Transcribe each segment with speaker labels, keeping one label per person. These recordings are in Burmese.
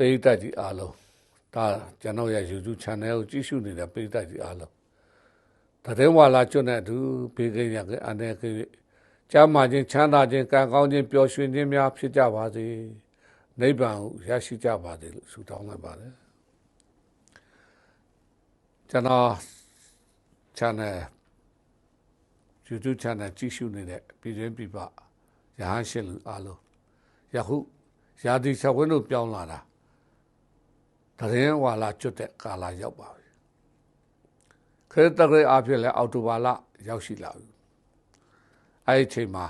Speaker 1: ပိဋကတ်ကြီးအားလုံးဒါကျွန်တော်ရဲ့ YouTube channel ကိုကြည့်ရှုနေတဲ့ပိဋကတ်ကြီးအားလုံးတရင်ဝါလာကျွတ်တဲ့အတူဘေးကင်းရကအနေကကျမ်းမာခြင်းချမ်းသာခြင်းကံကောင်းခြင်းပျော်ရွှင်ခြင်းများဖြစ်ကြပါစေနိဗ္ဗာန်ကိုရရှိကြပါစေလို့ဆုတောင်းလိုက်ပါတယ်ကျွန်တော် channel YouTube channel ကြည့်ရှုနေတဲ့ပြည်တွင်းပြည်ပရဟန်းရှင်လူအားလုံးယခုရာသီချက်ဝင်းတို့ပြောင်းလာတာ တရင်ဝါလာကျွတ်တဲ့ကာလာရောက်ပါပြီခရစ်တရအားဖြင့်လည်းအော်တိုဘာလရောက်ရှိလာပြီအဲ့ဒီအချိန်မှာ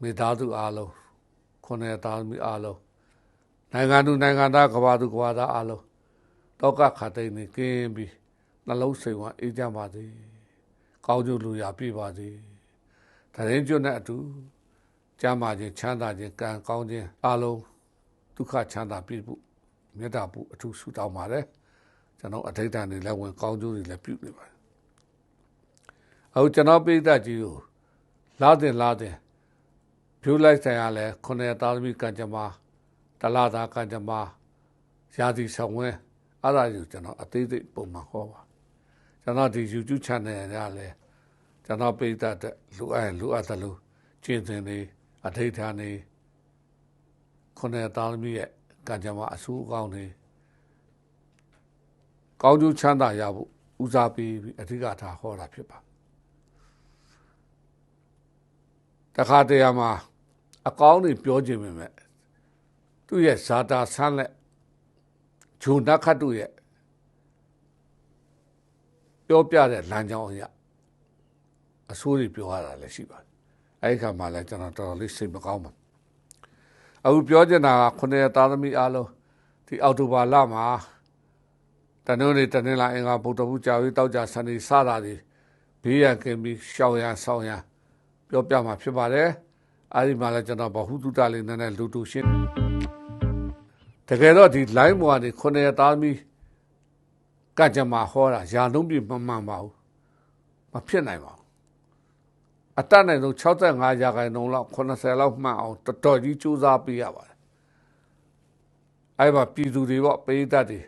Speaker 1: မိသားစုအားလုံးခုနှစ်သားသမီးအားလုံးနိုင်ငံသူနိုင်ငံသားကဘာသူကဘာသားအားလုံးတောကခတိန်နေကင်းပြီးနှလုံးစိမ်ဝအေးကြပါစေကောင်းကျိုးလူရပြပါစေတရင်ကျွတ်နဲ့အတူကျမ်းမာခြင်းချမ်းသာခြင်းကံကောင်းခြင်းအားလုံးဒုက္ခချမ်းသာပြည့်ဖို့ မေတ္တာပို့အထူးဆုတောင်းပါတယ်ကျွန်တော်အထိတ်တန်တွေလည်းဝင်ကောင်းကျိုးတွေလည်းပြုနေပါတယ်အခုကျွန်တော်ပိဋကကြီးကိုလာတဲ့လာတဲ့ဖြိုးလိုက်ဆိုင်ရလဲခုနှစ်သားသမီးကံကြမ္မာတလာသာကံကြမ္မာရာသီဆောင်ဝဲအဲ့ဒါကိုကျွန်တော်အသေးစိတ်ပုံမှန်ဟောပါကျွန်တော်ဒီ YouTube channel ရလဲကျွန်တော်ပိဋကတဲ့လူအပ်လူအပ်တယ်လို့ကျင့်စဉ်တွေအထိတ်ထားနေခုနှစ်သားသမီးရဲ့ ကံကြမ္မာအဆူအကောင်းတွေကောင်းကျိုးချမ်းသာရဖို့ဦးစားပေးပြီးအဓိကထားဟောတာဖြစ်ပါတခါတရံမှာအကောင်းတွေပြောခြင်းပဲမဲ့သူ့ရဲ့ဇာတာဆန်းလက်ဂျုံနခတ်တို့ရဲ့ပြောပြတဲ့လမ်းကြောင်းအရာအဆိုးတွေပြောရတာလည်းရှိပါတယ်အဲ့ဒီခါမှလည်းကျွန်တော်တော်တော်လေးစိတ်မကောင်းပါ အခုပြောချင်တာကခုနှစ်သားသမီးအားလုံးဒီအောက်တိုဘာလမှာတနင်္လာတနင်္လာအင်္ဂါဗုဒ္ဓဘူးကြာဝေးတောက်ကြဆန်ဒီစတာတွေဘေးရန်ကင်းပြီးရှောင်ရန်ဆောင်ရန်ပြောပြမှာဖြစ်ပါတယ်အဲဒီမှာလည်းကျွန်တော်ဘဟုတုတလေးနည်းနည်းလူတူရှင်းတကယ်တော့ဒီ line ပေါ်ကနေခုနှစ်သားသမီးကကြမှာဟောတာယာလုံးပြမမှန်ပါဘူးမဖြစ်နိုင်ပါဘူး အတတ်နိုင်ဆုံး65ရာခိုင်နှုန်းလောက်80လောက်မှန်အောင်တော်တော်ကြီးစူးစမ်းပေးရပါတယ်အဲ့မှာပြည်သူတွေပေါ့ပေးတတ်တယ်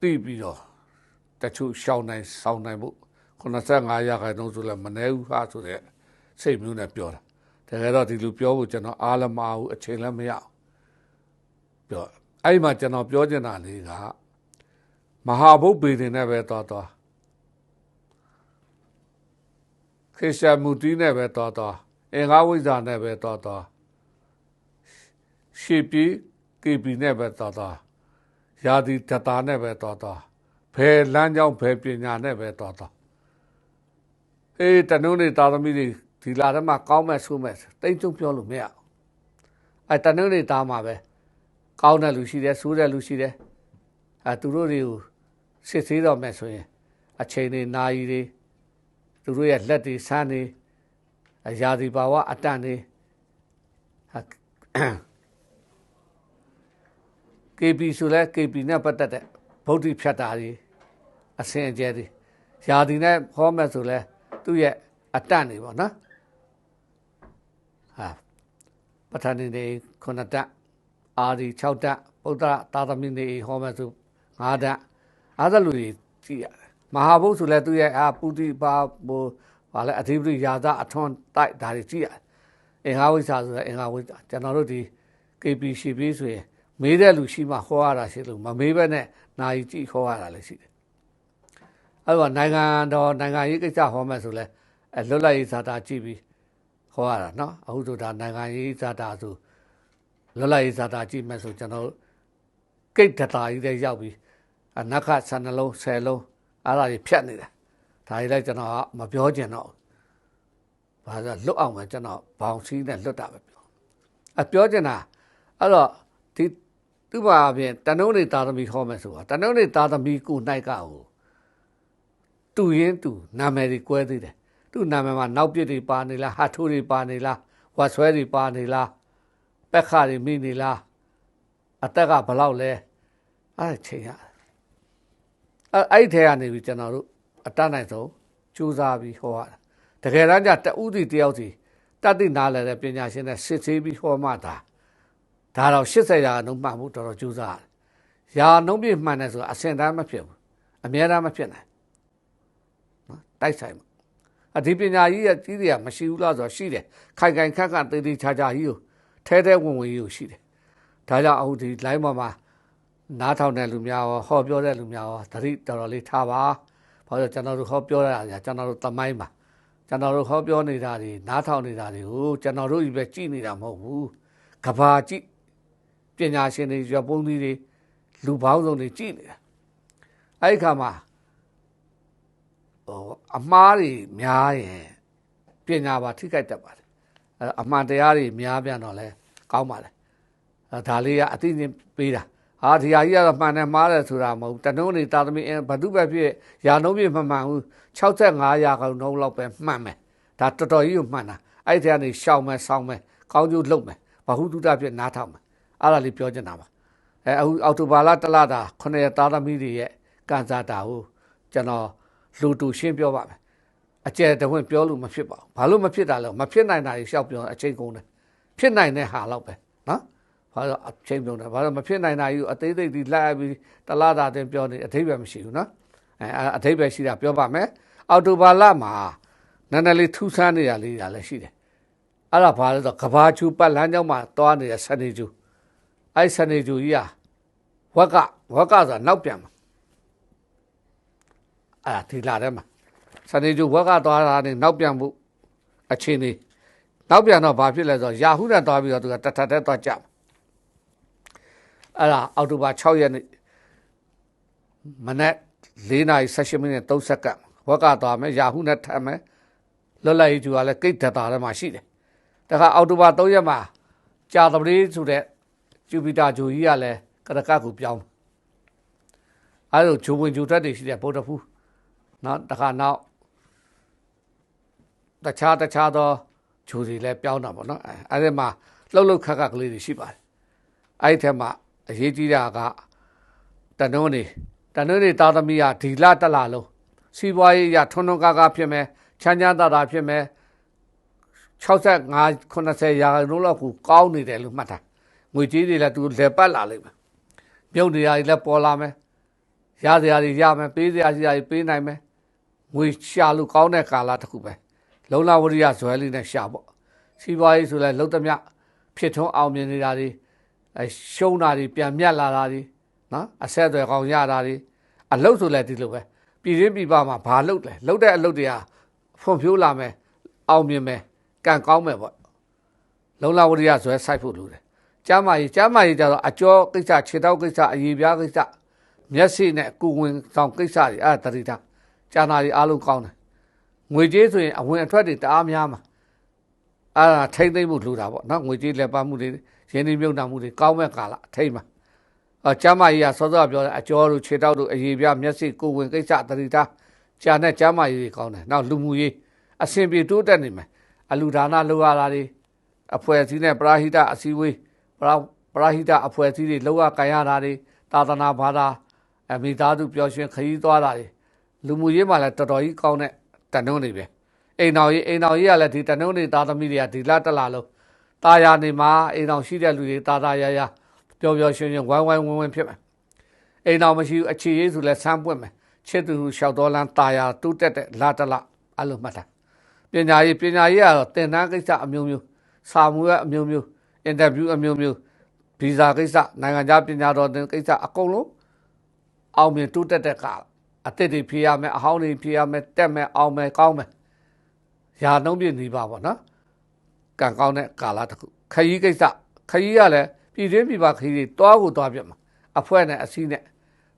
Speaker 1: သိပြီးတော့တချို့ရှောင်းနိုင်ဆောင်းနိုင်ဖို့85ရာခိုင်နှုန်းဆိုလည်းမနှဲဘူးဟာဆိုတဲ့စိတ်မျိုးနဲ့ပြောတာတကယ်တော့ဒီလိုပြောဖို့ကျွန်တော်အားလည်းမအောင်အချိန်လည်းမရအောင်ပြောအဲ့မှာကျွန်တော်ပြောချင်တာလေးကမဟာဘုတ်ပေတင်နဲ့ပဲတော်တော် ခေရှာမူတီနဲ့ပဲတော်တော်အင်္ဂါဝိဇ္ဇာနဲ့ပဲတော်တော်ရှေပီကေပီနဲ့ပဲတော်တော်ယာဒီတတာနဲ့ပဲတော်တော်ဘယ်လမ်းကြောင်းဘယ်ပညာနဲ့ပဲတော်တော်အေးတနုံးနေတာသမီးတွေဒီလာထဲမှာကောင်းမဲ့ဆိုးမဲ့တိတ်ကျုံပြောလို့မရအောင်အဲတနုံးနေတာမှာပဲကောင်းတဲ့လူရှိတယ်ဆိုးတဲ့လူရှိတယ်အဲသူတို့တွေကိုစစ်သေးတော့မဲ့ဆိုရင်အချိန်တွေနာရီတွေ သူတို့ရဲ့လက်တွေဆန်းနေရာသီပါဝအတန့်နေ KP ဆိုလဲ KP နဲ့ပတ်သက်တဲ့ဗုဒ္ဓဖြတ်တာတွေအစင်အကျဲတွေယာဒီနဲ့ဟောမဲ့ဆိုလဲသူ့ရဲ့အတန့်နေပေါ့နော်ဟာပဋ္ဌာန်းနေခုနှစ်တက်အာဒီ6တက်ဗုဒ္ဓသာသမီနေဟောမဲ့ဆို9တက်အားသလူတွေကြည့်ရတယ် မဟာဘုဆိုလဲသူ့ရဲ့အာပုတိပါဘိုဘာလဲအဓိပတိယာသအထွန်းတိုက်ဒါတွေကြည့်ရတယ်အင်္ဂါဝိဇ္ဇာဆိုတဲ့အင်္ဂါဝိဇ္ဇာကျွန်တော်တို့ဒီ KP ရှိပြီးဆိုရင်မေးတဲ့လူရှိမှဟောရတာရှိလို့မမေးဘဲနဲ့နာယီကြည့်ဟောရတာလည်းရှိတယ်အဲ့တော့နိုင်ငံတော်နိုင်ငံရေးကိစ္စဟောမယ်ဆိုလဲအဲလွတ်လပ်ရေးဇာတာကြည့်ပြီးဟောရတာနော်အခုဆိုဒါနိုင်ငံရေးဇာတာဆိုလွတ်လပ်ရေးဇာတာကြည့်မယ်ဆိုကျွန်တော်ကိတ်တတာကြီးတဲ့ရောက်ပြီးအနခဆနှလုံး10လုံး အဲ့ဒါကြီးဖြတ်နေတယ်ဒါကြီးလည်းကျွန်တော်မပြောချင်တော့ဘာသာလွတ်အောင်ပဲကျွန်တော်ဘောင်စည်းနဲ့လွတ်တာပဲပြောအပြောချင်တာအဲ့တော့ဒီသူ့ဘာဖြင့်တနုံးနေသာသမီခေါ်မယ်ဆိုတာတနုံးနေသာသမီကိုနိုင်ကကိုတူရင်တူနာမည်တွေကွဲသေးတယ်သူ့နာမည်မှာနောက်ပြစ်တွေပါနေလားဟာထိုးတွေပါနေလားဝတ်ဆွဲတွေပါနေလားပက်ခတွေမိနေလားအသက်ကဘလောက်လဲအဲ့ချိန်ရ အဲ့အဲ့ထဲကနေပြီးကျွန်တော်တို့အတတ်နိုင်ဆုံးစူးစမ်းပြီးဟောရတာတကယ်တမ်းကျတဦးစီတယောက်စီတတ်သိနားလည်တဲ့ပညာရှင်နဲ့စစ်ဆေးပြီးဟောမှသာဒါတော့80ရာနှုန်းမှန်ဖို့တော်တော်ကြိုးစားရတယ်ရာနှုန်းပြည့်မှန်တယ်ဆိုတာအစင်တန်းမဖြစ်ဘူးအများတန်းမဖြစ်နိုင်နော်တိုက်ဆိုင်မှာအဒီပညာကြီးရဲ့ကြီးတွေကမရှိဘူးလားဆိုတော့ရှိတယ်ခိုင်ခိုင်ခက်ခက်တေးသေးချာချာကြီးကိုထဲထဲဝင်ဝင်ကြီးကိုရှိတယ်ဒါကြောင့်အခုဒီ line ပေါ်မှာ နားထောင်တဲ့လူများရောဟောပြောတဲ့လူများရောသတိတော်တော်လေးထားပါဘာလို့ကျွန်တော်တို့ဟောပြောရတာကျွန်တော်တို့သမိုင်းမှာကျွန်တော်တို့ဟောပြောနေတာတွေနားထောင်နေတာတွေကိုကျွန်တော်တို့ကြီးပဲကြည်နေတာမဟုတ်ဘူးကဘာကြည့်ပညာရှင်တွေရပုံသီးတွေလူပေါင်းစုံတွေကြည်နေတာအဲ့ဒီခါမှာဟိုအမားတွေများရင်ပညာပါထိခိုက်တတ်ပါတယ်အဲ့အမှန်တရားတွေများပြန်တော့လဲကောင်းပါလေအဲ့ဒါလေးကအသိဉာဏ်ပေးတာ ဟာဒီဟာကြီးကတော့မှန်တယ်မှားတယ်ဆိုတာမဟုတ်ဘူးတနှုံးနေတာသမီးဘသူပဲဖြစ်ရာနှုံးပြမမှန်ဘူး65ရာခိုင်နှုန်းလောက်ပဲမှန်မယ်ဒါတော်တော်ကြီးကိုမှန်တာအဲ့ဒီကနေရှောင်မယ်ဆောင်းမယ်ကောင်းကျိုးလုပ်မယ်ဘဟုတုတဖြစ်နားထောင်မယ်အဲ့ဒါလေးပြောချင်တာပါအဲအခုအော်တိုဘာလတလတာ9ရက်သားသမီးတွေရဲ့ကန်စာတာကိုကျွန်တော်လူတူရှင်းပြောပါမယ်အကျယ်တဝင့်ပြောလို့မဖြစ်ပါဘူးဘာလို့မဖြစ်တာလဲမဖြစ်နိုင်တာတွေရှောက်ပြောအချိန်ကုန်တယ်ဖြစ်နိုင်တဲ့ဟာလောက်ပဲနော် ဘာလို့အချိန်ပြုံးတယ်ဘာလို့မဖြစ်နိုင်တာယူအသေးသေးဒီလိုက်ပြီးတလားတာတင်ပြောနေအထိပ္ပယ်မရှိဘူးနော်အဲအထိပ္ပယ်ရှိတာပြောပါမယ်အော်တိုဘာလမှာနည်းနည်းလေးထူးဆန်းနေရလေးတာလည်းရှိတယ်အဲ့ဒါဘာလဲဆိုကဘာချူပတ်လမ်းကြောင်းမှာတွားနေတဲ့စနေကျူအဲ့စနေကျူကြီးอ่ะဝက်ကဝက်ကဆိုတာနောက်ပြန်မှာအဲ့ဒါဒီလာထဲမှာစနေကျူဝက်ကသွားတာနေနောက်ပြန်မှုအချင်းနေနောက်ပြန်တော့ဘာဖြစ်လဲဆိုတော့ယာဟုနဲ့သွားပြီးတော့သူကတထက်တဲ့သွားကြ အဲ့ဒါအောက်တိုဘာ6ရက်နေ့မနက်4:18မိနစ်30စက္ကန့်ဝက်ကသွားမယ်ယာဟုနဲ့ထပ်မယ်လွတ်လပ်ရေးကျူကလည်းကိတ်ဒတာထဲမှာရှိတယ်တခါအောက်တိုဘာ3ရက်မှာကြာသပတေးဆိုတဲ့ဂျူပီတာဂျိုကြီးကလည်းကရကတ်ကိုပြောင်းအဲလိုဂျိုဝင်ဂျိုတက်တွေရှိတဲ့ဗုဒ္ဓဖူးနော်တခါနောက်တခြားတခြားသောဂျိုတွေလည်းပြောင်းတာပေါ့နော်အဲအဲဒီမှာလှုပ်လှုပ်ခက်ခက်ကလေးတွေရှိပါတယ်အဲ့ဒီထဲမှာ အရေးကြီးတာကတနုံးနေတနုံးနေသားသမီးကဒီလတလလုံးစီးပွားရေးရထွန်းထွန်းကားကားဖြစ်မယ်ချမ်းချမ်းသာသာဖြစ်မယ်65 80ရာခိုင်နှုန်းလောက်ကိုကောင်းနေတယ်လို့မှတ်တာငွေကြေးတွေလည်းသူလက်ပတ်လာလိမ့်မယ်မြုပ်နေရည်လည်းပေါ်လာမယ်ရစရာတွေရမယ်ပေးစရာရှိတာတွေပေးနိုင်မယ်ငွေရှာလို့ကောင်းတဲ့ကာလတစ်ခုပဲလုံလဝရိယဇွဲလေးနဲ့ရှာပေါ့စီးပွားရေးဆိုလဲလုံသမျှဖြစ်ထွန်းအောင်မြင်နေတာတွေ အဲရှုံးတာတွေပြန်မြတ်လာတာတွေနော်အဆက်အသွယ်ကောင်းရတာတွေအလုတ်ဆိုလဲဒီလိုပဲပြည်ရင်းပြည်ပမှာဘာလုတ်လဲလုတ်တဲ့အလုတ်တွေကဖွံ့ဖြိုးလာမယ်အောင်မြင်မယ်ကံကောင်းမယ်ပေါ့လုံလဝရိယဇွဲစိုက်ဖို့လိုတယ်ကျမ်းမာရေးကျမ်းမာရေးကြတော့အကျော်ကိစ္စခြေထောက်ကိစ္စအရေးပြားကိစ္စမျက်စိနဲ့ကုဝင်ဆောင်ကိစ္စတွေအဲ့ဒါတတိတာကျန်တာတွေအားလုံးကောင်းတယ်ငွေကြေးဆိုရင်အဝင်အထွက်တွေတအားများမှာ အဲ့ဒါထိမ့်သိမ့်မှုလိုတာပေါ့နော်ငွေကြေးလက်ပါမှုတွေရင်းနှီးမြုပ်နှံမှုတွေကောင်းမဲ့ကာလအထိမ့်မှာအကျမ်းမာရေးကစောစောပြောတဲ့အကျော်တို့ခြေထောက်တို့အရေးပြားမျက်စိကုဝင်ကိစ္စတတိတာကျန်တဲ့ကျမ်းမာရေးတွေကောင်းတယ်နောက်လူမှုရေးအစဉ်ပြေတိုးတက်နေမယ်အလူဒါနလုပ်ရတာတွေအဖွဲ့အစည်းနဲ့ပရာဟိတအစည်းအဝေးပရာပရာဟိတအဖွဲ့အစည်းတွေလောက်ရကန်ရတာတွေသာသနာဘာသာအမိသားစုပျော်ရွှင်ခရီးသွားတာတွေလူမှုရေးမှာလည်းတော်တော်ကြီးကောင်းတဲ့တန်နှုံးတွေပဲ အိမ်တော်ကြီးအိမ်တော်ကြီးကလည်းဒီတန်နှုံးတွေသားသမီးတွေကဒီလတလာလုံးตาယာနေမှာအိမ်တော်ရှိတဲ့လူတွေตาตาယာယာပျော်ပျော်ရွှင်ရွှင်ဝိုင်းဝိုင်းဝင်းဝင်းဖြစ်မယ်အိမ်တော်မရှိဘူးအခြေရေးဆိုလဲဆန်းပွင့်မယ်ချစ်သူလျှောက်တော်လန်းตาယာတူးတက်တဲ့လာတလအဲ့လိုမှတ်တာပညာရေးပညာရေးကတော့တင်တန်းကိစ္စအမျိုးမျိုးစာမှုရအမျိုးမျိုးအင်တာဗျူးအမျိုးမျိုးဗီဇာကိစ္စနိုင်ငံခြားပညာတော်တင်ကိစ္စအကုန်လုံးအောင်မြင်တိုးတက်တဲ့ကအသစ်တွေဖြေရမယ်အဟောင်းတွေဖြေရမယ်တက်မယ်အောင်မယ်ကောင်းမယ် ရာနှုံးပြနေပါပေါ့နော်ကံကောင်းတဲ့ကာလတစ်ခုခရီးကိစ္စခရီးကလည်းပြည်တွင်းပြည်ပခရီးတွေတွားကိုတွားပြမှာအဖွဲနဲ့အစည်းနဲ့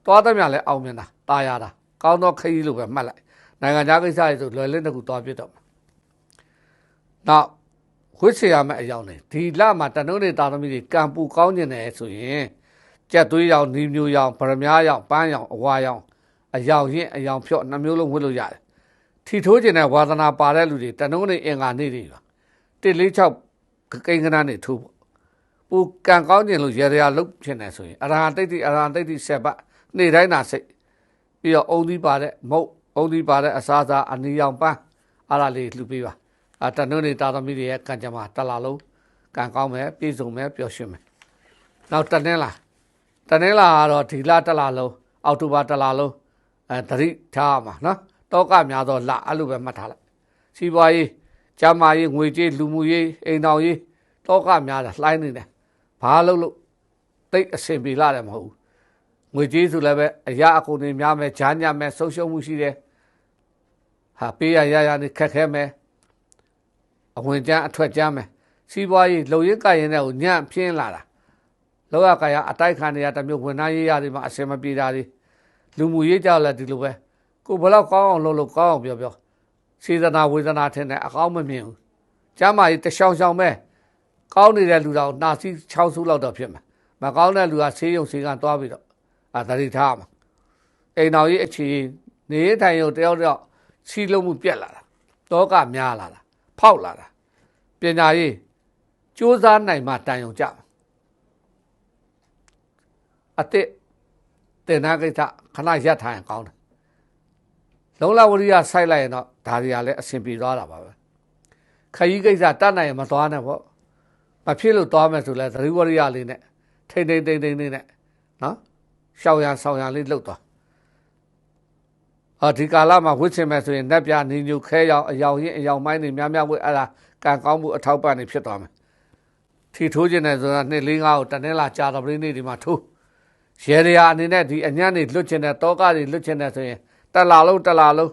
Speaker 1: တွားသမျှလည်းအောင်မြင်တာตายရတာကောင်းသောခရီးလို့ပဲမှတ်လိုက်နိုင်ငံခြားကိစ္စတွေဆိုလွယ်လင်းတစ်ခုတွားပြတော့မှာနောက်ဝိစေရမယ့်အကြောင်းတွေဒီလမှာတနုံးနေတာသမီးတွေကံပူကောင်းကျင်တယ်ဆိုရင်ကြက်သွေးရောင်နီမျိုးရောင်ဗရမ ्या ရောင်ပန်းရောင်အဝါရောင်အယောင်ရင့်အယောင်ဖြော့နှမျိုးလုံးဝတ်လို့ရတယ် ထီထိုးကျင်တဲ့ဝါသနာပါတဲ့လူတွေတနုံးနေအင်္ဂါနေ့တွေပါ146ကိန်းကနန်းနေထိုးပေါ့ပူကံကောင်းကျင်လို့ရေရလုတ်ဖြစ်နေဆိုရင်အရဟံတိတ်တိအရဟံတိတ်တိဆက်ပတ်နေ့တိုင်းသာစိတ်ပြီးတော့အုံသီးပါတဲ့မုတ်အုံသီးပါတဲ့အစားအစာအနီရောင်ပန်းအားလာလေးလှူပေးပါအတနုံးနေတာသမီးတွေရဲ့ကံကြမ္မာတလာလုံးကံကောင်းမယ်ပြည့်စုံမယ်ပျော်ရွှင်မယ်နောက်တနင်္လာတနင်္လာကတော့ဒီလတစ်လလုံးအောက်တိုဘာတစ်လလုံးအဲသတိထားရမှာနော် တောကများတော့လအဲ့လိုပဲမှတ်ထားလိုက်စီးပွားရေးကျန်းမာရေးငွေကြေးလူမှုရေးအိမ်တော်ရေးတောကများတာလှိုင်းနေတယ်ဘာလို့လို့တိတ်အဆင်ပြေလာတယ်မဟုတ်ဘူးငွေကြေးဆိုလည်းပဲအရာအကုန်တွေများမယ်ဂျားညမယ်ဆုံးရှုံးမှုရှိတယ်ဟာပေးရရရနေခက်ခဲမယ်အဝင်ကျန်းအထွက်ကျန်းမယ်စီးပွားရေးလုံရင်းကရင်တဲ့ကိုညံ့ပြင်းလာတာလောကကာယအတိုက်ခံနေရတမျိုးဝန်ထမ်းရေးရတွေမှာအဆင်မပြေတာတွေလူမှုရေးကြောက်လည်းဒီလိုပဲ ကိုဘယ်လောက်ကောင်းအောင်လုပ်လို့ကောင်းအောင်ပြောပြောစေတနာဝေဒနာထင်တယ်အကောင်းမမြင်ဘူးကျမ်းမာရေးတရှောင်ရှောင်ပဲကောင်းနေတဲ့လူတော်နှာစီး6ဆူလောက်တော့ဖြစ်မှာမကောင်းတဲ့လူကဆေးရုံဆေးကန်သွားပြီးတော့အာသတိထားမှာအိမ်တော်ကြီးအခြေနေထိုင်ရုံတယောက်တယောက်စီးလုံးမှုပြက်လာတာတောကများလာတာဖောက်လာတာပညာရေးစူးစမ်းနိုင်မှတန်ရုံကြမှာအစ်စ်တင်နာကိစ္စခဏရပ်ထားရင်ကောင်းတယ် လုံလဝရိယစိုက်လိုက်ရင်တော့ဒါတွေကလည်းအဆင်ပြေသွားတာပါပဲခရီးကိစ္စတတ်နိုင်ရင်မသွားနဲ့ပေါ့မဖြစ်လို့သွားမယ်ဆိုလဲသတိဝရိယလေးနဲ့ထိမ့်ထိမ့်ထိမ့်ထိမ့်လေးနဲ့နော်ရှောင်ရန်ဆောင်ရန်လေးလှုပ်သွားအော်ဒီကာလမှာဝစ်ချင်မယ်ဆိုရင်နက်ပြနေညူခဲရောင်အယောင်ရင်အယောင်မိုင်းနေများများဝစ်အဲ့ဒါကံကောင်းမှုအထောက်ပံ့နေဖြစ်သွားမယ်ထီထိုးခြင်းနဲ့ဆိုတာနှစ်လေးငါးကိုတနေ့လာကြာတော်ပရိနေဒီမှာထိုးရေရရာအနေနဲ့ဒီအညံ့တွေလွတ်ချင်တဲ့တောကတွေလွတ်ချင်တဲ့ဆိုရင် တက်လာလုံးတက်လာလုံး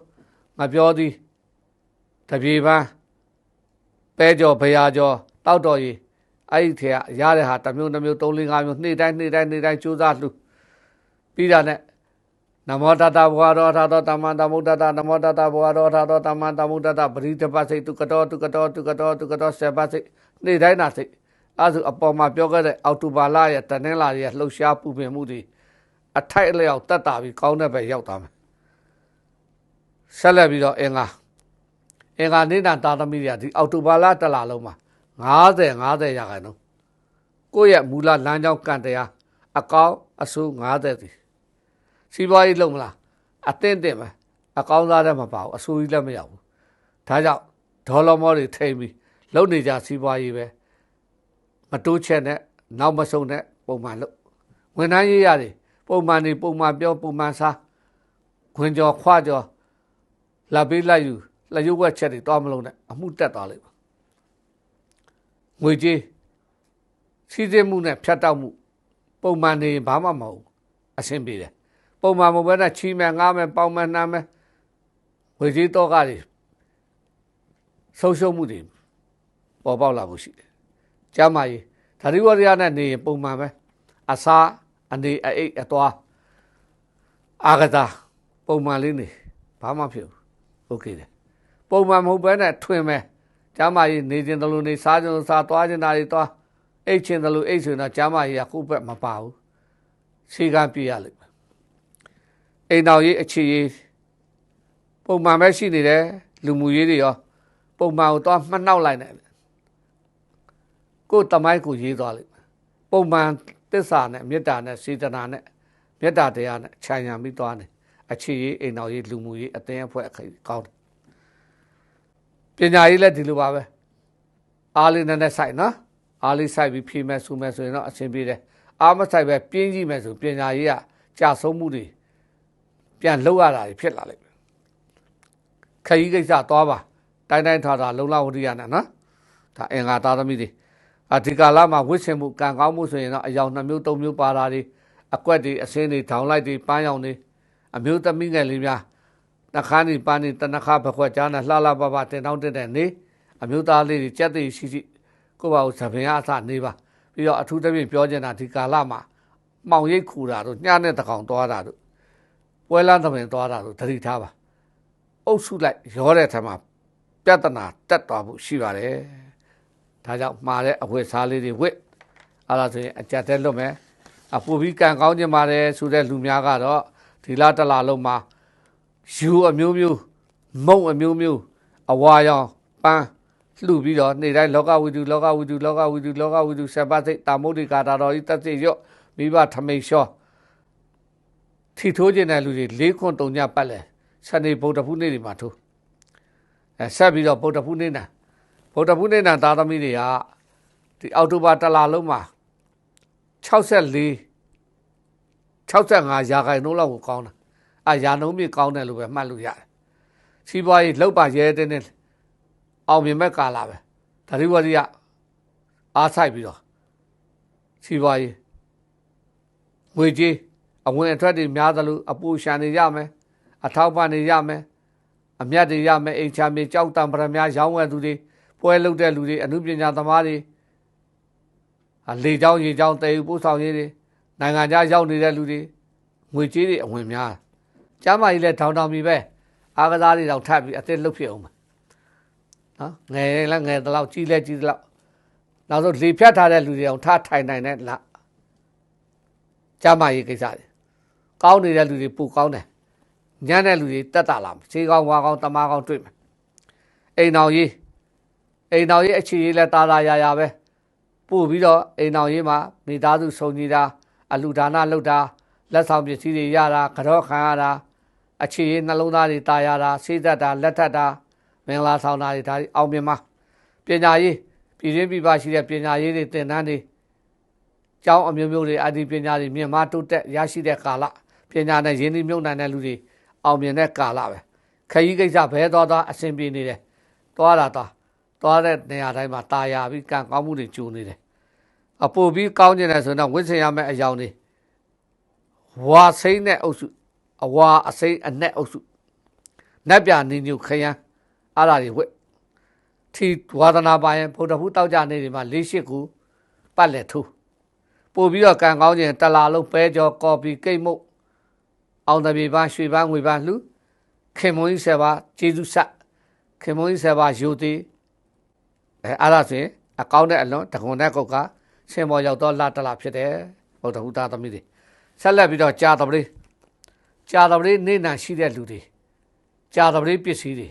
Speaker 1: ငါပြောသည်တပြေပန်းပဲကြော်ဘရာကြော်တောက်တော်ကြီးအဲ့ဒီထဲကရတဲ့ဟာတစ်မျိုးတစ်မျိုး၃၄၅မျိုးနေ့တိုင်းနေ့တိုင်းနေ့တိုင်းကြိုးစားလှူပြီးတာနဲ့နမောတတဘဝရောထာသောတမ္မတမုဒ္ဒတနမောတတဘဝရောထာသောတမ္မတမုဒ္ဒတပရိတပစိတ်တုကတောတုကတောတုကတောတုကတောဆေပစိတ်နေ့တိုင်းနာစိတ်အဲဆိုအပေါ်မှာပြောခဲ့တဲ့အောက်တိုဘာလရဲ့တနင်္လာရဲ့လှုပ်ရှားပူပင်မှုတွေအထိုက်အလျောက်တက်တာပြီးကောင်းတဲ့ဘက်ရောက်သွားမယ် ဆက်လက်ပြီးတော့အင်္ဂါအင်္ဂါနေတာတာသမီတွေကဒီအောက်တိုဘာလတစ်လလုံးမှာ90 90ရာခိုင်နှုန်းကိုယ့်ရဲ့မူလလမ်းကြောင်းကံတရားအကောင်းအဆိုး90စီစီးပွားရေးလုံးမလားအသင့်တင်မယ်အကောင်းစားတဲ့မပါဘူးအဆိုးကြီးလည်းမရဘူးဒါကြောင့်ဒေါ်လာမောတွေထိမ့်ပြီးလုံနေကြစီးပွားရေးပဲမတိုးချက်နဲ့နောက်မဆုံးနဲ့ပုံမှန်လို့ဝန်ထမ်းရေးရတယ်ပုံမှန်နေပုံမှန်ပြောပုံမှန်စားခွင်ကြော်ခွကြော် လာပေးလိုက်ယူလက်ရုပ်ဝက်ချက်တွေတောင်းမလုံးနဲ့အမှုတက်သွားလိမ့်မယ်ငွေကြေးစီးစိမှုနဲ့ဖြတ်တောက်မှု ပုံမှန်နေရင်ဘာမှမဟုတ်ဘူးအဆင်ပြေတယ်ပုံမှန်မဟုတ်ဘဲနဲ့ချီမယ်ငားမယ်ပေါင်မယ်နှမ်းမယ်ငွေကြေးတော့ကတွေဆုံးရှုံးမှုတွေပေါ်ပေါက်လာမှုရှိတယ်ကျမ်းမာရေးဓာတိဝရယနဲ့နေရင်ပုံမှန်ပဲအစာအနေအိတ်အသွားအာကစားပုံမှန်လေးနေဘာမှဖြစ်ဘူး โอเคတယ်ပုံမှန်မဟုတ်ဘဲနဲ့ထွင်မယ်ကျမ်းမာရေးနေခြင်းတလူနေစားခြင်းစားသွားခြင်းတာတွေသွားအိတ်ခြင်းတလူအိတ်ဆိုရင်တော့ကျမ်းမာရေးကခုဘက်မပါဘူးခြေကပြည့်ရလိမ့်မယ်အိမ်တော်ရေးအခြေရေးပုံမှန်ပဲရှိနေတယ်လူမှုရေးတွေရောပုံမှန်ကိုသွားမှတ်နှောက်လိုက်နိုင်တယ်ကိုယ်တမိုင်းကိုရေးသွားလိမ့်မယ်ပုံမှန်သစ္စာနဲ့မေတ္တာနဲ့စေတနာနဲ့မေတ္တာတရားနဲ့ခြံရံပြီးသွားတယ် အခြေရေးအိမ်တော်ရေးလူမှုရေးအသင်းအဖွဲ့အခါကောင်းတယ်ပညာရေးလည်းဒီလိုပါပဲအားလေးနဲ့နဲ့ဆိုင်နော်အားလေးဆိုင်ပြီးဖြေမယ်ဆိုမယ်ဆိုရင်တော့အဆင်ပြေတယ်အားမဆိုင်ပဲပြင်းကြည့်မယ်ဆိုပညာရေးကကြာဆုံးမှုတွေပြန်လှုပ်ရတာတွေဖြစ်လာလိမ့်မယ်ခရီးကိစ္စသွားပါတိုင်းတိုင်းထားတာလုံလဝရိယနဲ့နော်ဒါအင်္ဂါသားသမီးတွေအဒီကာလမှာဝစ်စင်မှုကံကောင်းမှုဆိုရင်တော့အယောင်နှမျိုးသုံးမျိုးပါတာတွေအကွက်တွေအစင်းတွေထောင်လိုက်တွေပန်းရောင်တွေ အမျိုးသမီးငယ်လေးများနှခါးနေပန်းနေတနခါဘခွက်ကြားနဲ့လှလှပပတင်တောင်းတင်တဲ့နေအမျိုးသားလေးတွေကြက်သိရှိရှိကိုယ့်ဘာကိုသပင်အစနေပါပြီးတော့အထူးသဖြင့်ပြောချင်တာဒီကာလမှာမှောင်ရိပ်ခူတာတို့ညနဲ့တကောင်သွားတာတို့ပွဲလန်းသပင်သွားတာတို့သတိထားပါအုပ်စုလိုက်ရောတဲ့ထက်မှာပြဿနာတက်သွားဖို့ရှိပါတယ်ဒါကြောင့်မှားတဲ့အဝတ်စားလေးတွေဝတ်အဲ့ဒါဆိုရင်အကြက်တဲ့လွတ်မယ်အပူပြီးကံကောင်းခြင်းပါတယ်ဆိုတဲ့လူများကတော့ ဒီလတစ်လလုံးမှာယူအမျိုးမျိုးမုံအမျိုးမျိုးအဝါရောင်ပန်းလှူပြီးတော့နေ့တိုင်းလောကဝိတုလောကဝိတုလောကဝိတုလောကဝိတုဆက်ပါစိတ်တာမုဒ္ဒိကာတာတော်ဤတက်စိတ်ရော့မိဘထမိန်လျှောထီထိုးခြင်းတဲ့လူတွေ၄ခွန်းတုံညပတ်လဲစနေဗုဒ္ဓဖူးနေ့တွေမှာထိုးအဲဆက်ပြီးတော့ဗုဒ္ဓဖူးနေ့နာဗုဒ္ဓဖူးနေ့နာသားသမီးတွေကဒီအောက်တိုဘာတလလုံးမှာ64 65ရာခိုင်နှုန်းလောက်ကိုကောင်းတာအာရာနှုန်းမြင့်ကောင်းတယ်လို့ပဲမှတ်လို့ရတယ်စီးပွားရေးလောက်ပါရဲတဲ့နဲ့အောင်မြင်မဲ့ကာလာပဲဒါရီဝရီကအားဆိုင်ပြီးတော့စီးပွားရေးငွေကြေးအဝင်အထွက်တွေများသလိုအပူရှန်တွေရမယ်အထောက်ပံ့တွေရမယ်အမြတ်တွေရမယ်အိမ်ချမ်းမြေကြောက်တံပရမများရောင်းဝယ်သူတွေပွဲလုပ်တဲ့လူတွေအမှုပညာသမားတွေအလေချောင်းရေချောင်းတည်ယူပို့ဆောင်ရေးတွေ နိုင်ငံခြားရောက်နေတဲ့လူတွေငွေကြေးတွေအဝင်များကျမ်းမာကြီးလဲထောင်ထောင်ပြီပဲအားကစားတွေတော့ထပ်ပြီးအသက်လုတ်ဖြစ်အောင်ပါနော်ငယ်လဲငယ်တလောက်ကြီးလဲကြီးတလောက်နောက်ဆုံးလေဖြတ်ထားတဲ့လူတွေအောင်ထားထိုင်နိုင်တဲ့လားကျမ်းမာရေးကိစ္စတွေကောင်းနေတဲ့လူတွေပူကောင်းတယ်ညံ့တဲ့လူတွေတက်တာလာခြေကောင်းဝါကောင်းတမားကောင်းတွေ့မယ်အိမ်တော်ကြီးအိမ်တော်ကြီးအခြေရေးလဲတာတာယာယာပဲပို့ပြီးတော့အိမ်တော်ကြီးမှာမိသားစုစုံညီတာ အလူဒါနလုပ်တာလက်ဆောင်ပစ္စည်းတွေရတာကြောခံရတာအခြေရေးနှလုံးသားတွေတာရတာစေးသက်တာလက်ထပ်တာမင်္ဂလာဆောင်တာတွေဒါတွေအောင်မြင်မှာပညာရေးပြည်ရင်းပြည်ပရှိတဲ့ပညာရေးတွေသင်တန်းတွေကျောင်းအမျိုးမျိုးတွေအဒီပညာတွေမြန်မာတိုးတက်ရရှိတဲ့ကာလပညာနဲ့ရင်းနှီးမြှုပ်နှံတဲ့လူတွေအောင်မြင်တဲ့ကာလပဲခရီးကိစ္စဘဲသွားသွားအဆင်ပြေနေတယ်သွားတာသွားသွားတဲ့နေရာတိုင်းမှာတာယာပြီးကံကောင်းမှုတွေကျူနေတယ် အပူပြီးကောင်းကျင်တယ်ဆိုတော့ဝိဆင်ရမယ့်အယောင်တွေဝါစိမ့်တဲ့အုပ်စုအဝါအစိမ့်အနက်အုပ်စုနက်ပြနေညုခရမ်းအားလာတွေဝက်ထီဝါဒနာပါရင်ဗုဒ္ဓဟူတောက်ကြနေဒီမှာ၄၈ခုပတ်လက်ထိုးပို့ပြီးတော့ကံကောင်းခြင်းတလာလုံးပဲကြောကော်ပီကိတ်မုတ်အောင်တပြေပန်းရွှေပန်းငွေပန်းလှူခင်မုံကြီးဆယ်ပါကျေးဇူးဆက်ခင်မုံကြီးဆယ်ပါယူသည်အဲအားလားဆိုရင်အကောင့်နဲ့အလွန်တကွန်တဲ့ကုတ်က ဆင်ပေါ်ရောက်တော့လာတလာဖြစ်တယ်ဗုဒ္ဓဟူသားသမီးတွေဆက်လက်ပြီးတော့ကြာတပလေးကြာတပလေးနေနံရှိတဲ့လူတွေကြာတပလေးပစ္စည်းတွေ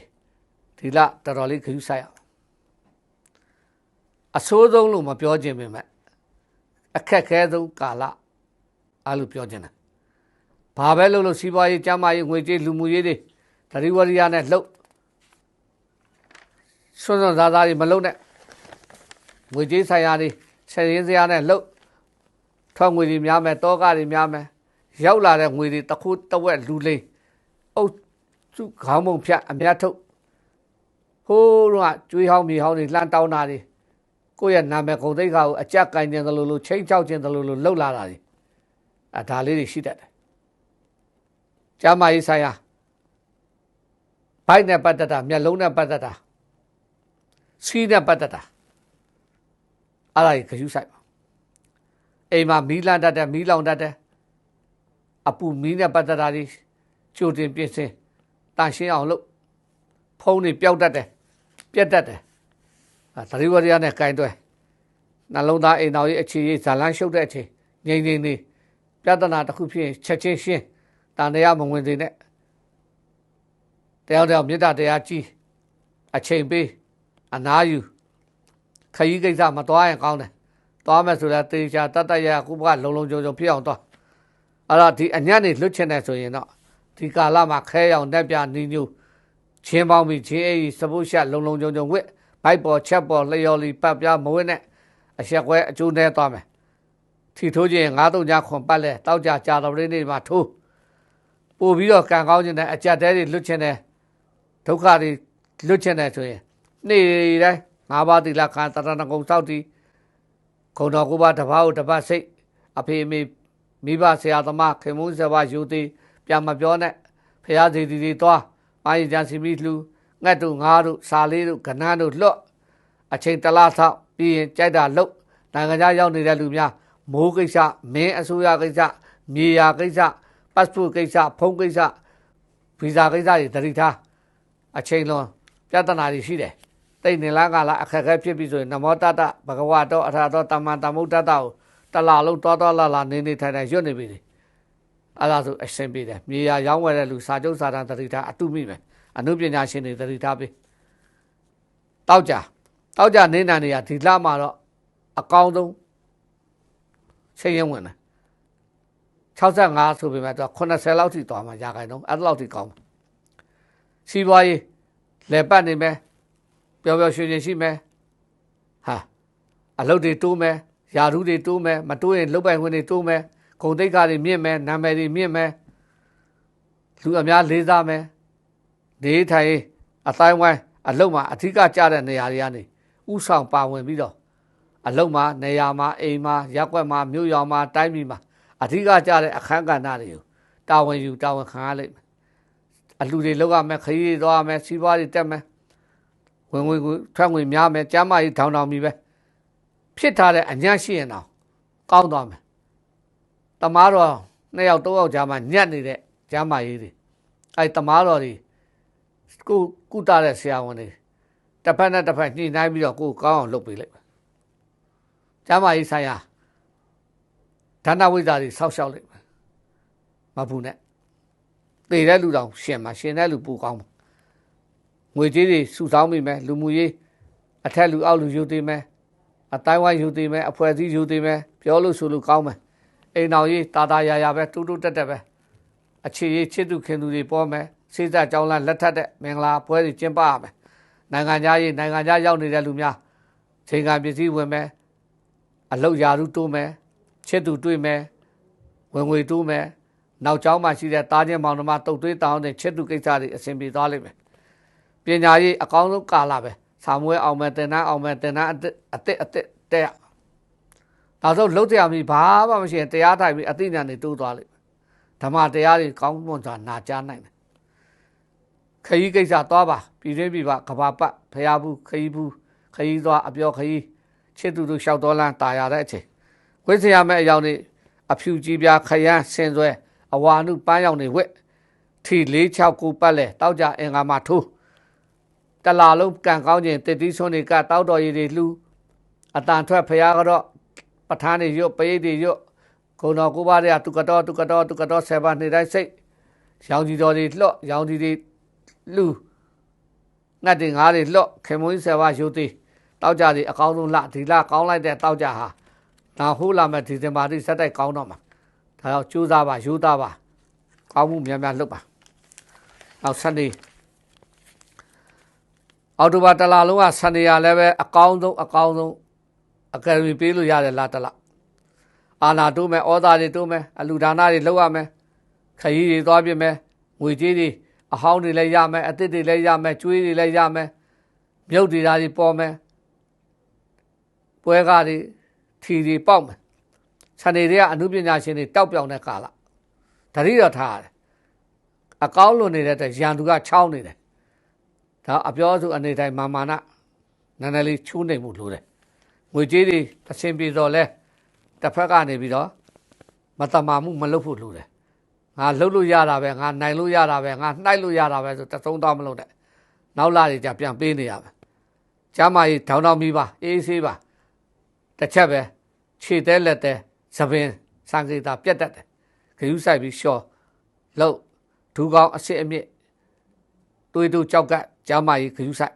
Speaker 1: ဒီလတော်တော်လေးခရူးဆိုင်အောင်အဆိုးဆုံးလို့မပြောခြင်းပဲမဲ့အခက်ခဲဆုံးကာလအားလို့ပြောခြင်းတယ်ဘာပဲလုပ်လို့စီးပွားရေးကျန်းမာရေးငွေကြေးလူမှုရေးတွေတတိဝရိယနဲ့လှုပ်စွန်းစွန်းစားစားတွေမလှုပ်နဲ့ငွေကြေးဆိုင်ရာတွေ ဆက်ရင်းစရာနဲ့လှုပ်ထွက်ငွေတွေများမယ်တောကတွေများမယ်ရောက်လာတဲ့ငွေတွေတစ်ခုတစ်ဝက်လူလိမ့်အုပ်စုခေါင်းပုံဖြတ်အများထုတ်ဟိုးတော့ကျွေးဟောင်းမြေဟောင်းတွေလှမ်းတောင်းတာတွေကိုယ့်ရဲ့နာမည်ဂုံသိက္ခာကိုအကြက်ကင်ခြင်းသလိုလိုချိန်ချောက်ခြင်းသလိုလိုလှုပ်လာတာတွေအဲဒါလေးတွေရှိတတ်တယ်ကျမ်းမာရေးဆိုင်ရာဘိုက်နဲ့ပတ်သက်တာမျက်လုံးနဲ့ပတ်သက်တာစီးနဲ့ပတ်သက်တာ အဲ့ဒါကြီးခရူးဆိုင်ပါအိမ်မှာမီးလန့်တတ်တယ်မီးလောင်တတ်တယ်အပူမီးနဲ့ပတ်သက်တာတွေကြိုတင်ပြင်ဆင်တန်ရှင်းအောင်လုပ်ဖုံးတွေပျောက်တတ်တယ်ပြက်တတ်တယ်အဲသတိဝရိယနဲ့ကင်တွဲနှလုံးသားအိမ်တော်ရဲ့အခြေရေးဇာလန်းရှုပ်တဲ့အချိန်ငြိမ်ငြိမ်လေးပြဿနာတစ်ခုဖြစ်ရင်ချက်ချင်းရှင်းတန်တရားမဝင်သေးနဲ့တရားတရားမေတ္တာတရားကြီးအချိန်ပေးအနာယူ ခရီးကိစ္စမသွားရင်ကောင်းတယ်သွားမယ်ဆိုတော့တေချာတတ်တရကုဘကလုံလုံကြုံကြုံဖြစ်အောင်သွားအဲ့တော့ဒီအညံ့နေလွတ်ချင်တယ်ဆိုရင်တော့ဒီကာလမှာခဲရောင်တက်ပြနီညူချင်းပေါင်းပြီးချင်းအေးစပုတ်ရှလုံလုံကြုံကြုံဝစ်ဘိုက်ပေါ်ချက်ပေါ်လျော်လီပတ်ပြားမဝစ်နဲ့အဆက်ခွဲအကျိုးနဲ့သွားမယ်ထီထိုးခြင်း9တုံညခွန်ပတ်လဲတောက်ကြကြာတော်လေးနေ့မှာထိုးပို့ပြီးတော့ကံကောင်းခြင်းနဲ့အကြက်တဲတွေလွတ်ခြင်းနဲ့ဒုက္ခတွေလွတ်ခြင်းနဲ့ဆိုရင်နေ့တိုင်း ငါးပါးသီလခံတရဏဂုံစောက်တီခုံတော်ကိုပါတပါးကိုတပတ်စိတ်အဖေအမေမိဘဆရာသမားခင်မုန်းဆဘာယူသည်ပြန်မပြောနဲ့ဖရာစီတီတွေသွားမာယီချန်စီမီလှူငှက်တို့ငါးတို့စာလေးတို့ကနန်းတို့လွတ်အချိန်တလားဆောက်ပြီးရင်ကြိုက်တာလုတ်နိုင်ငံခြားရောက်နေတဲ့လူများမိုးကိစ္စမင်းအစိုးရကိစ္စမြေယာကိစ္စပတ်စပို့ကိစ္စဖုန်းကိစ္စဗီဇာကိစ္စတွေတတိထားအချိန်လွန်ပြဿနာတွေရှိတယ် တိတ်နေလားကလားအခက်အခဲဖြစ်ပြီဆိုရင်နမောတတဘဂဝါတော့အထာတော့တမန်တမုဒ္ဒတကိုတလာလုံးတောတောလာလာနေနေထိုင်ထိုင်ရွတ်နေပြီအဲ့ဒါဆိုအရှင်ပြေတယ်မြေယာရောင်းဝယ်တဲ့လူစာချုပ်စာတမ်းတတိထားအတုမိမယ်အနုပညာရှင်တွေတတိထားပြီတောက်ကြတောက်ကြနေနံနေရဒီလမှာတော့အကောင်းဆုံးချိန်ရင်ဝင်တယ်65ဆိုပေမဲ့တော့80လောက်ထိသွားမှာရာခိုင်နှုန်းအဲ့လောက်ထိကောင်းမှာစီးပွားရေးလဲပတ်နေမယ် ပျော်ပျော်ရွှင်ရွှင်ရှိမယ်ဟာအလုပ်တွေတိုးမယ်ယာရုတွေတိုးမယ်မတိုးရင်လုတ်ပိုင်ခွင့်တွေတိုးမယ်ဂုံတိတ်ခါတွေမြင့်မယ်နာမည်တွေမြင့်မယ်လူအများလေးစားမယ်နေထိုင်အတိုင်းဝိုင်းအလုံးမှာအထူးကကြတဲ့နေရာတွေကနေဥဆောင်ပါဝင်ပြီးတော့အလုံးမှာနေရာမှာအိမ်မှာရက်ွက်မှာမြို့ရွာမှာတိုင်းပြည်မှာအထူးကကြတဲ့အခန်းကဏ္ဍတွေကိုတာဝန်ယူတာဝန်ခံရလိမ့်မယ်အလူတွေလောက်ရမယ်ခရီးတွေသွားရမယ်စီးပွားတွေတက်မယ် ဝင်ဝင်ထွက်ဝင်များမယ်ကျမ်းမာရေးထောင်ထောင်ပြီပဲဖြစ်ထားတဲ့အညံ့ရှိရင်တော့ကောင်းသွားမယ်တမားတော်နှစ်ယောက်သုံးယောက်ကြားမှာညက်နေတဲ့ကျမ်းမာရေးတွေအဲတမားတော်တွေကိုကုတတဲ့ဆရာဝန်တွေတစ်ဖက်နဲ့တစ်ဖက်ညှိနှိုင်းပြီးတော့ကိုကောင်းအောင်လုပ်ပေးလိုက်မယ်ကျမ်းမာရေးဆိုင်ရာဌာနဝိဇ္ဇာတွေဆောက်ရှောက်လိုက်မယ်မဘူးနဲ့တည်တဲ့လူတောင်ရှင်မှာရှင်တဲ့လူပူကောင်းမှာ ငွေကြေးတွေစုဆောင်းမိမယ်လူမှုရေးအထက်လူအောက်လူယူသေးမယ်အတိုင်းဝိုင်းယူသေးမယ်အဖွဲ့အစည်းယူသေးမယ်ပြောလို့ဆိုလို့ကောင်းမယ်အိမ်တော်ကြီးတာတာယာယာပဲတူတူတက်တက်ပဲအခြေရေးချစ်သူခင်သူတွေပေါ်မယ်စိတ်သက်ကြောင်းလန်းလက်ထက်တဲ့မင်္ဂလာပွဲတွေကျင်းပရမယ်နိုင်ငံသားရေးနိုင်ငံသားရောက်နေတဲ့လူများချိန်ခံပစ္စည်းဝင်မယ်အလောက်ယာရုတိုးမယ်ချစ်သူတွေ့မယ်ဝင်ငွေတိုးမယ်နောက်ကျောင်းမှာရှိတဲ့တားချင်းမောင်နှမတုတ်သွေးတောင်းတဲ့ချစ်သူကိစ္စတွေအဆင်ပြေသွားလိမ့်မယ် ပညာရေးအကောင်းဆုံးကာလပဲဆာမွေးအောင်မယ်တင်နှန်းအောင်မယ်တင်နှန်းအစ်အစ်အစ်တဲ့နောက်ဆုံးလုံးတရားမီဘာမှမရှိရင်တရားထိုင်ပြီးအသိဉာဏ်တွေတိုးသွားလိမ့်မယ်ဓမ္မတရားတွေကောင်းမွန်စွာနာကြားနိုင်တယ်ခရီးကိစ္စသွားပါပြည်တွင်းပြည်ပကဘာပတ်ဖျားဘူးခရီးဘူးခရီးသွားအပြောခရီးချစ်သူတို့လျှောက်တော်လန်းတာရတဲ့အချိန်ဝိဇ္ဇာမဲ့အယောင်တွေအဖြူကြီးပြားခရမ်းဆင်ဆွဲအဝါနုပန်းရောင်တွေဝက်ထီ၄၆ကိုပတ်လဲတောက်ကြအင်္ဂါမှာထိုး တလာလုံးကန်ကောင်းခြင်းတစ်တီးဆွန်းတွေကတောက်တော်ရည်တွေလှူအတန်ထွက်ဖျားကတော့ပဋ္ဌာန်းတွေရွတ်ပရိတ်တွေရွတ်ဂုံတော်ကိုပါတဲ့သူကတော်သူကတော်သူကတော်ဆယ်ပါးနေတိုင်းစိတ်ရောင်ကြီးတော်တွေလှော့ရောင်ကြီးတွေလူငတ်တွေငါးတွေလှော့ခင်မွေးဆယ်ပါးယူသေးတောက်ကြတွေအကောင်းဆုံးလဒီလကောင်းလိုက်တဲ့တောက်ကြဟာနောက်ဟိုးလာမဲ့ဒီဇင်ဘာတိစက်တိုက်ကောင်းတော့မှာဒါတော့ကြိုးစားပါယူသားပါကောင်းမှုများများလုပ်ပါနောက်ဆက်နေ အော်တိုဘာတလာလုံးကဆန်နေရလည်းပဲအကောင်းဆုံးအကောင်းဆုံးအကယ်ဒမီပေးလို့ရတယ်လားတလားအာနာတိုးမယ်ဩသာတွေတိုးမယ်အလူဒါနတွေလုပ်ရမယ်ခရီးတွေသွားပြမယ်ငွေကြေးတွေအဟောင်းတွေလည်းရမယ်အသစ်တွေလည်းရမယ်ကျွေးတွေလည်းရမယ်မြုပ်တွေဓာတွေပေါ်မယ်ပွဲကားတွေထီတွေပေါက်မယ်ဆန်တွေကအမှုပညာရှင်တွေတောက်ပြောင်တဲ့ကာလတတိတော်ထားရတယ်အကောင်းလွန်နေတဲ့ရန်သူကချောင်းနေတယ် ဒါအပြောစုအနေတိုင်းမာမာနနည်းနည်းလေးချိုးနေမှုလိုတယ်ငွေကြေးတွေအဆင်ပြေတော့လဲတစ်ဖက်ကနေပြီးတော့မတမာမှုမလုပ်ဖို့လိုတယ်ငါလှုပ်လို့ရတာပဲငါနိုင်လို့ရတာပဲငါနှိုက်လို့ရတာပဲဆိုတသုံးတော့မလုပ်နဲ့နောက်လာတွေじゃပြန်ပေးနေရမယ်ကျမ်းမာရေးထောင်းထောင်းပြီးပါအေးဆေးပါတစ်ချက်ပဲခြေသေးလက်သေးသပင်စံကေတာပြတ်တတ်တယ်ခရူးဆိုင်ပြီးရှော့လှုပ်ဒူကောင်းအစ်စ်အမြင့်တွေးတူကြောက်က ကျမ်းမာရေးခရူးဆိုင်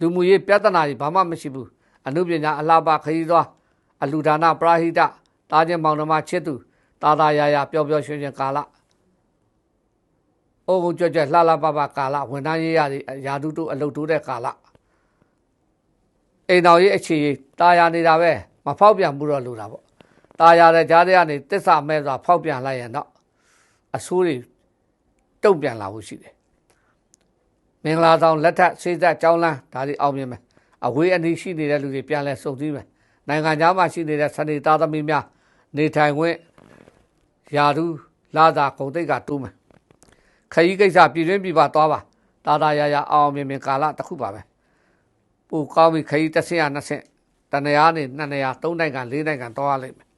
Speaker 1: လူမှုရေးပြဿနာတွေဘာမှမရှိဘူးအနုပညာအလှပခရီးသွားအလူဒါနပရာဟိတတားခြင်းမောင်နှမချစ်သူတာတာယာယာပျော်ပျော်ရွှင်ရွှင်ကာလအိုးကြွကြွလှလှပပကာလဝန်ထမ်းရေးရရာထူးတို့အလုပ်တိုးတဲ့ကာလအိမ်တော်ရေးအခြေတာယာနေတာပဲမဖောက်ပြန်မှုတော့လိုတာပေါ့တာယာတဲ့ကြားတဲ့ကနေတစ္ဆာမဲ့စွာဖောက်ပြန်လိုက်ရင်တော့အဆိုးတွေတုံ့ပြန်လာဖို့ရှိတယ် မင်္ဂလာဆောင်လက်ထက်ဆေးသက်ကြောင်းလန်းဒါတွေအောင်မြင်မယ်အဝေးအနီးရှိနေတဲ့လူတွေပြန်လဲစုံစည်းမယ်နိုင်ငံခြားမှာရှိနေတဲ့စနေသားသမီးများနေထိုင်ခွင့်ယာဒူးလာသာကုန်တိတ်ကတိုးမယ်ခရီးကိစ္စပြည်တွင်းပြည်ပသွားပါတာတာယာယာအောင်မြင်မြင်ကာလတစ်ခုပါပဲပူကောင်းပြီခရီးတစ်ဆင့်ရနှစ်ဆင့်တနေရာနေနှစ်နေရာသုံးနိုင်ငံလေးနိုင်ငံသွားရလိမ့်မယ်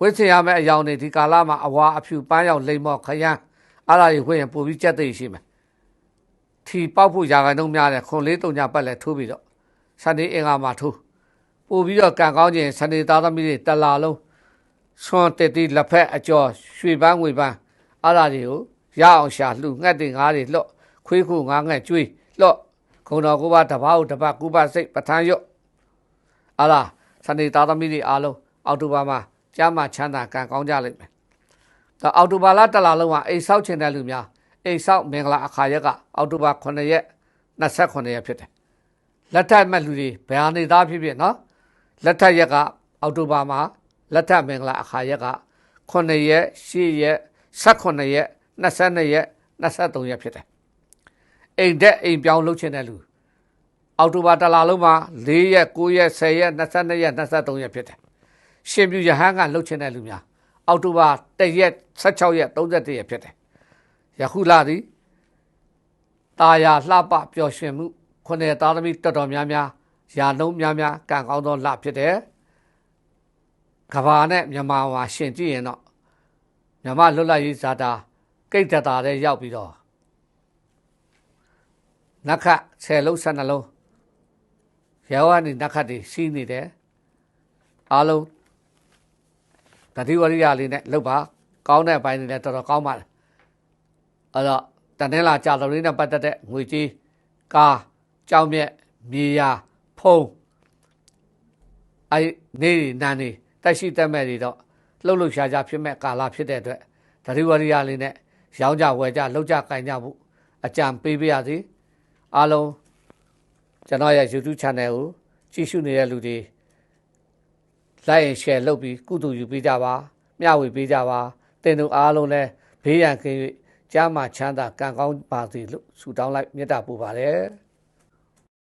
Speaker 1: ဝိသင်ရမယ့်အယောင်တွေဒီကာလမှာအဝါအဖြူပန်းရောင်လိမ္မော့ခရမ်းအဲ့ဒါတွေဝင်ရင်ပို့ပြီးကြက်သိရှိမယ် ထီပေါက်ဖို့ရာခိုင်နှုန်းများတယ်ခွန်လေးတုံညာပတ်လဲထိုးပြီးတော့စနေအင်္ဂါမှာထိုးပို့ပြီးတော့ကံကောင်းခြင်းစနေသားသမီးတွေတလာလုံးဆွန်တက်တီလက်ဖက်အကျော်ရွှေပန်းငွေပန်းအဲ့ဒါတွေကိုရအောင်ရှာလှူငှက်တင်ငါးတွေလှော့ခွေးခုငါးငှက်ကျွေးလှော့ခုံတော်ကိုပါတပားကိုတပတ်ကုပစိတ်ပထန်းရွတ်အဲ့ဒါစနေသားသမီးတွေအားလုံးအောက်တိုဘာမှာကျမ်းမာချမ်းသာကံကောင်းကြလိမ့်မယ်ဒါအောက်တိုဘာလတလာလုံးမှာအိမ်ဆောက်ချင်တဲ့လူများ အိမ်ဆောက်မင်္ဂလာအခါရက်ကအောက်တိုဘာ9ရက်28ရက်ဖြစ်တယ်လက်ထက်မဲ့လူတွေဘယ်ဟာနေသားဖြစ်ဖြစ်နော်လက်ထက်ရက်ကအအောက်တိုဘာမှာလက်ထပ်မင်္ဂလာအခါရက်က9ရက်10ရက်18ရက်22ရက်23ရက်ဖြစ်တယ်အိမ်တက်အိမ်ပြောင်းလုပ်ချင်တဲ့လူအောက်တိုဘာတစ်လလုံးမှာ4ရက်9ရက်10ရက်22ရက်23ရက်ဖြစ်တယ်ရှင်ပြူရဟန်းကလှုပ်ချင်တဲ့လူများအောက်တိုဘာ1ရက်16ရက်31ရက်ဖြစ်တယ် ယခုလသည်ตาယာလှပပျော်ရွှင်မှုခုနှစ်သားသမီးတော်တော်များများယာလုံးများများကံကောင်းသောလဖြစ်တယ်ကဘာနဲ့မြန်မာမှာရှင်ကြည့်ရင်တော့မြန်မာလွတ်လပ်ရေးဇာတာကိတ်တတာတဲ့ရောက်ပြီးတော့နက္ခဆယ်လုံးဆက်နှလုံးရောကနေနက္ခတွေစီးနေတယ်အားလုံးတတိဝရိယလေးနဲ့လုပ်ပါကောင်းတဲ့ဘိုင်းတွေလည်းတော်တော်ကောင်းပါတယ် အဲ့တော့တန်တဲ့လာကြာတော်လေးနဲ့ပတ်သက်တဲ့ငွေကြီးကားကြောင်မြက်မြေယာဖုံးအဲ့နေနန်းနေတက်ရှိတက်မဲ့တွေတော့လှုပ်လှုပ်ရှားရှားဖြစ်မဲ့ကာလဖြစ်တဲ့အတွက်တတိဝရိယလေးနဲ့ရောင်းကြဝယ်ကြလှုပ်ကြကင်ကြဖို့အကြံပေးပါရစေအားလုံးကျွန်တော်ရဲ့ YouTube channel ကိုကြည့်ရှုနေတဲ့လူတွေ like and share လုပ်ပြီးကုသိုလ်ယူပေးကြပါမျှဝေပေးကြပါတင်သူအားလုံးလည်းဘေးရန်ကင်း၍ ကြားမှာချမ်းသာကံကောင်းပါစေလို့ဆုတောင်းလိုက်မေတ္တာပို့ပါတယ်